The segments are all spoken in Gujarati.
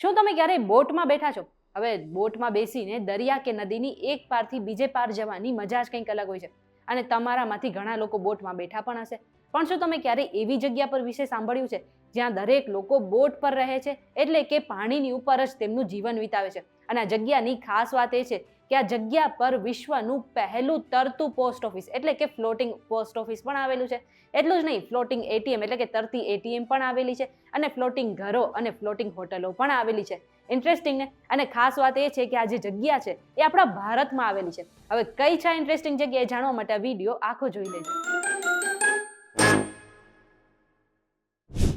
શું તમે ક્યારેય બોટમાં બેઠા છો? હવે બોટમાં બેસીને દરિયા કે નદીની એક પારથી બીજે પાર જવાની મજા જ કંઈક અલગ હોય છે. અને તમારામાંથી ઘણા લોકો બોટમાં બેઠા પણ હશે. પણ શું તમે ક્યારેય એવી જગ્યા પર વિશે સાંભળ્યું છે, જ્યાં દરેક લોકો બોટ પર રહે છે, એટલે કે પાણીની ઉપર જ તેમનું જીવન વિતાવે છે? અને આ જગ્યાની ખાસ વાત એ છે કે આ જગ્યા પર વિશ્વનું પહેલું તરતું પોસ્ટ ઓફિસ, એટલે કે ફ્લોટિંગ પોસ્ટ ઓફિસ પણ આવેલું છે. એટલું જ નહીં, ફ્લોટિંગ એટીએમ, એટલે કે તરતી એટીએમ પણ આવેલી છે અને ફ્લોટિંગ ઘરો અને ફ્લોટિંગ હોટલો પણ આવેલી છે. ઇન્ટરેસ્ટિંગ ને? અને ખાસ વાત એ છે કે આ જે જગ્યા છે, એ આપણા ભારતમાં આવેલી છે. હવે કઈ છે ઇન્ટરેસ્ટિંગ જગ્યા એ જાણવા માટે વીડિયો આખો જોઈ લેજો.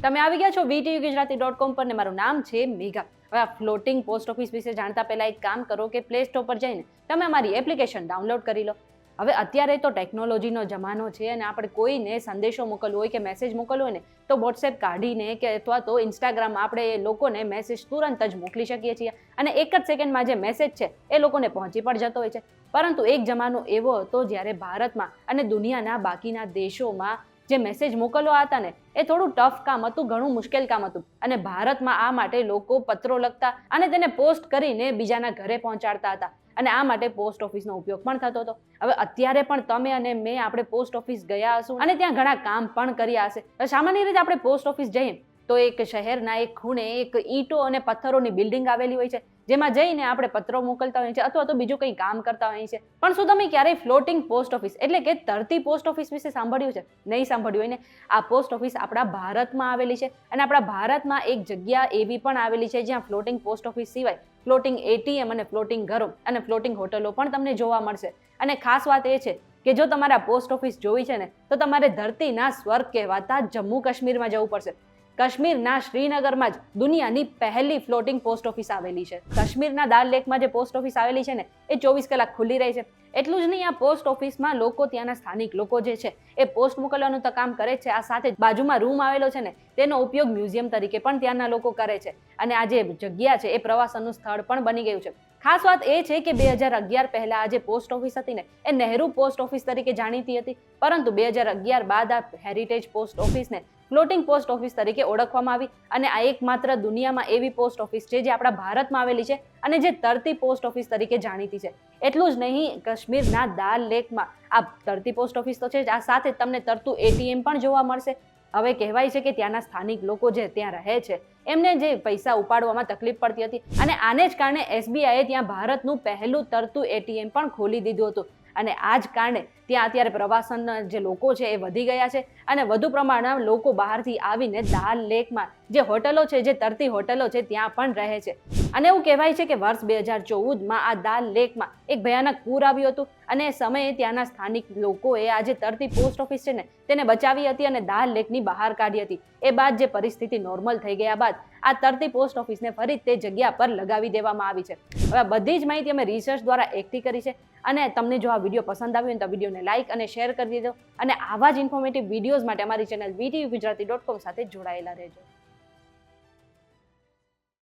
તમે આવી ગયા છો વીટીવી ગુજરાતી ડોટ કોમ પર ને મારું નામ છે મેઘા. હવે ફ્લોટિંગ પોસ્ટ ઓફિસ વિશે જાણતા પહેલાં એક કામ કરો કે પ્લે સ્ટોર પર જઈને તમે અમારી એપ્લિકેશન ડાઉનલોડ કરી લો. હવે અત્યારે તો ટેકનોલોજીનો જમાનો છે અને આપણે કોઈને સંદેશો મોકલવો હોય કે મેસેજ મોકલવો હોય ને, તો વોટ્સએપ કાઢીને કે અથવા તો ઇન્સ્ટાગ્રામ આપણે એ લોકોને મેસેજ તુરંત જ મોકલી શકીએ છીએ. અને એક જ સેકન્ડમાં જે મેસેજ છે, એ લોકોને પહોંચી પણ જતો હોય છે. પરંતુ એક જમાનો એવો હતો જ્યારે ભારતમાં અને દુનિયાના બાકીના દેશોમાં જે મેસેજ મોકલવા હતા ને, એ થોડું ટફ કામ હતું, ઘણું મુશ્કેલ કામ હતું. અને ભારતમાં આ માટે લોકો પત્રો લખતા અને તેને પોસ્ટ કરીને બીજાના ઘરે પહોંચાડતા હતા. અને આ માટે પોસ્ટ ઓફિસનો ઉપયોગ પણ થતો હતો. હવે અત્યારે પણ તમે અને મેં આપણે પોસ્ટ ઓફિસ ગયા હશું અને ત્યાં ઘણા કામ પણ કર્યા હશે. સામાન્ય રીતે આપણે પોસ્ટ ઓફિસ જઈએ તો એક શહેરના એક ખૂણે એક ઈંટો અને પથ્થરોની બિલ્ડિંગ આવેલી હોય છે. જેમાં જઈને આપણે પત્રો મોકલતા હોઈએ છીએ અથવા તો બીજું કંઈ કામ કરતા હોઈએ છીએ. પણ શું તમે ક્યારેય ફ્લોટિંગ પોસ્ટ ઓફિસ એટલે કે તરતી પોસ્ટ ઓફિસ વિશે સાંભળ્યું છે? નહીં સાંભળ્યું હોય ને? આ પોસ્ટ ઓફિસ આપણા ભારતમાં આવેલી છે અને આપણા ભારતમાં એક જગ્યા એવી પણ આવેલી છે જ્યાં ફ્લોટિંગ પોસ્ટ ઓફિસ સિવાય ફ્લોટિંગ એટીએમ અને ફ્લોટિંગ ઘરો અને ફ્લોટિંગ હોટલો પણ તમને જોવા મળશે. અને ખાસ વાત એ છે કે જો તમારે પોસ્ટ ઓફિસ જોવી છે ને, તો તમારે ધરતીના સ્વર્ગ કહેવાતા જમ્મુ કાશ્મીરમાં જવું પડશે. કાશ્મીરના શ્રીનગરમાં જ દુનિયાની પહેલી ફ્લોટિંગ પોસ્ટ ઓફિસ આવેલી છે. કાશ્મીરના દાલ લેકમાં જે પોસ્ટ ઓફિસ આવેલી છે ને, એ ચોવીસ કલાક ખુલ્લી રહી છે. એટલું જ નહીં, આ પોસ્ટ ઓફિસમાં લોકો ત્યાંના સ્થાનિક લોકો જે છે, એ પોસ્ટ મોકલવાનું તો કામ કરે છે. આ સાથે બાજુમાં રૂમ આવેલો છે ને, તેનો ઉપયોગ મ્યુઝિયમ તરીકે પણ ત્યાંના લોકો કરે છે. અને આ જે જગ્યા છે, એ પ્રવાસનનું સ્થળ પણ બની ગયું છે. ખાસ વાત એ છે કે બે હજાર અગિયાર પહેલા આ જે પોસ્ટ ઓફિસ હતી ને, એ નહેરુ પોસ્ટ ઓફિસ તરીકે જાણીતી હતી. પરંતુ બે હજાર અગિયાર બાદ આ હેરિટેજ પોસ્ટ ઓફિસને ફ્લોટિંગ પોસ્ટ ઓફિસ તરીકે ઓળખવામાં આવી. અને આ એકમાત્ર દુનિયામાં એવી પોસ્ટ ઓફિસ છે જે આપણા ભારતમાં આવેલી છે અને જે તરતી પોસ્ટ ઓફિસ તરીકે જાણીતી છે. એટલું જ નહીં, કાશ્મીરના દાલ લેકમાં આ તરતી પોસ્ટ ઓફિસ તો છે જ. આ સાથે તમને તરતું એટીએમ પણ જોવા મળશે. હવે કહેવાય છે કે ત્યાંના સ્થાનિક લોકો જે ત્યાં રહે છે, એમને જે પૈસા ઉપાડવામાં તકલીફ પડતી હતી અને આને જ કારણે એસબીઆઈએ ત્યાં ભારતનું પહેલું તરતું એટીએમ પણ ખોલી દીધું હતું. અને આ જ કારણે ત્યાં અત્યારે પ્રવાસનના જે લોકો છે એ વધી ગયા છે અને વધુ પ્રમાણમાં લોકો બહારથી આવીને દાલ લેકમાં જે હોટલો છે, જે તરતી હોટલો છે, ત્યાં પણ રહે છે. અને એવું કહેવાય છે કે વર્ષ બે હજાર ચૌદમાં આ દાલ લેકમાં એક ભયાનક પૂર આવ્યું હતું અને એ સમયે ત્યાંના સ્થાનિક લોકોએ આ જે તરતી પોસ્ટ ઓફિસ છે ને તેને બચાવી હતી અને દાલ લેકની બહાર કાઢી હતી. એ બાદ જે પરિસ્થિતિ નોર્મલ થઈ ગયા બાદ આ તરતી પોસ્ટ ઓફિસને ફરી તે જગ્યા પર લગાવી દેવામાં આવી છે. હવે બધી જ માહિતી અમે રિસર્ચ દ્વારા એકઠી કરી છે અને તમને જો આ વીડિયો પસંદ આવ્યો તો વિડીયોને લાઇક અને શેર કરી દેજો અને આવા જ ઇન્ફોર્મેટિવ વિડીયોઝ માટે અમારી channel VTV Gujarati dot com સાથે જોડાયેલા રહેજો.